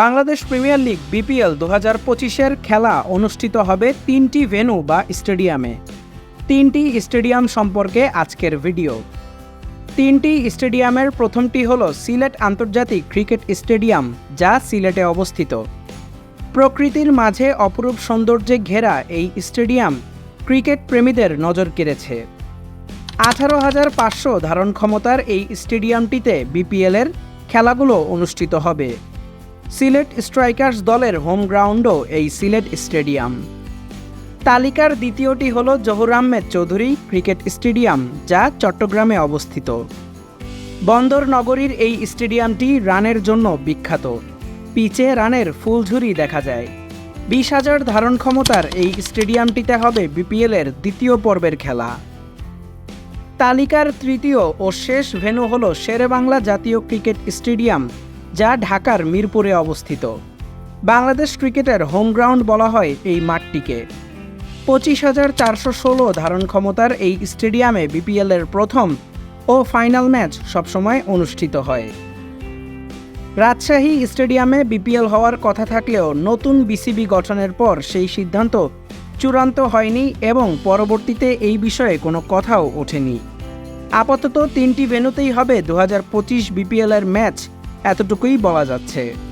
Bangladesh premier league BPL দু হাজার পঁচিশের খেলা অনুষ্ঠিত হবে তিনটি ভেন্যু বা স্টেডিয়ামে। তিনটি স্টেডিয়াম সম্পর্কে আজকের ভিডিও। তিনটি স্টেডিয়ামের প্রথমটি হল সিলেট আন্তর্জাতিক ক্রিকেট স্টেডিয়াম, যা সিলেটে অবস্থিত। প্রকৃতির মাঝে অপরূপ সৌন্দর্যে ঘেরা এই স্টেডিয়াম ক্রিকেট প্রেমীদের নজর কেড়েছে। আঠারো হাজার পাঁচশো ধারণ ক্ষমতার এই স্টেডিয়ামটিতে বিপিএলের খেলাগুলো অনুষ্ঠিত হবে। সিলেট স্ট্রাইকার্স দলের হোম গ্রাউন্ডও এই সিলেট স্টেডিয়াম। তালিকার দ্বিতীয়টি হল জহুর আহমেদ চৌধুরী ক্রিকেট স্টেডিয়াম, যা চট্টগ্রামে অবস্থিত। বন্দর নগরীর এই স্টেডিয়ামটি রানের জন্য বিখ্যাত। পিচে রানের ফুলঝুরি দেখা যায়। বিশ হাজার ধারণ ক্ষমতার এই স্টেডিয়ামটিতে হবে বিপিএলের দ্বিতীয় পর্বের খেলা। তালিকার তৃতীয় ও শেষ ভেন্যু হল শেরেবাংলা জাতীয় ক্রিকেট স্টেডিয়াম যা ঢাকার মিরপুরে অবস্থিত। বাংলাদেশ ক্রিকেটের হোম গ্রাউন্ড বলা হয় এই মাঠটিকে। পঁচিশ হাজার চারশো ষোলো ধারণ ক্ষমতার এই স্টেডিয়ামে বিপিএলের প্রথম ও ফাইনাল ম্যাচ সবসময় অনুষ্ঠিত হয়। রাজশাহী স্টেডিয়ামে বিপিএল হওয়ার কথা থাকলেও নতুন বিসিবি গঠনের পর সেই সিদ্ধান্ত চূড়ান্ত হয়নি এবং পরবর্তীতে এই বিষয়ে কোনো কথাও ওঠেনি। আপাতত তিনটি ভেন্যুতেই হবে দু হাজার পঁচিশ বিপিএলের ম্যাচ এতটুকুই বলা যাচ্ছে।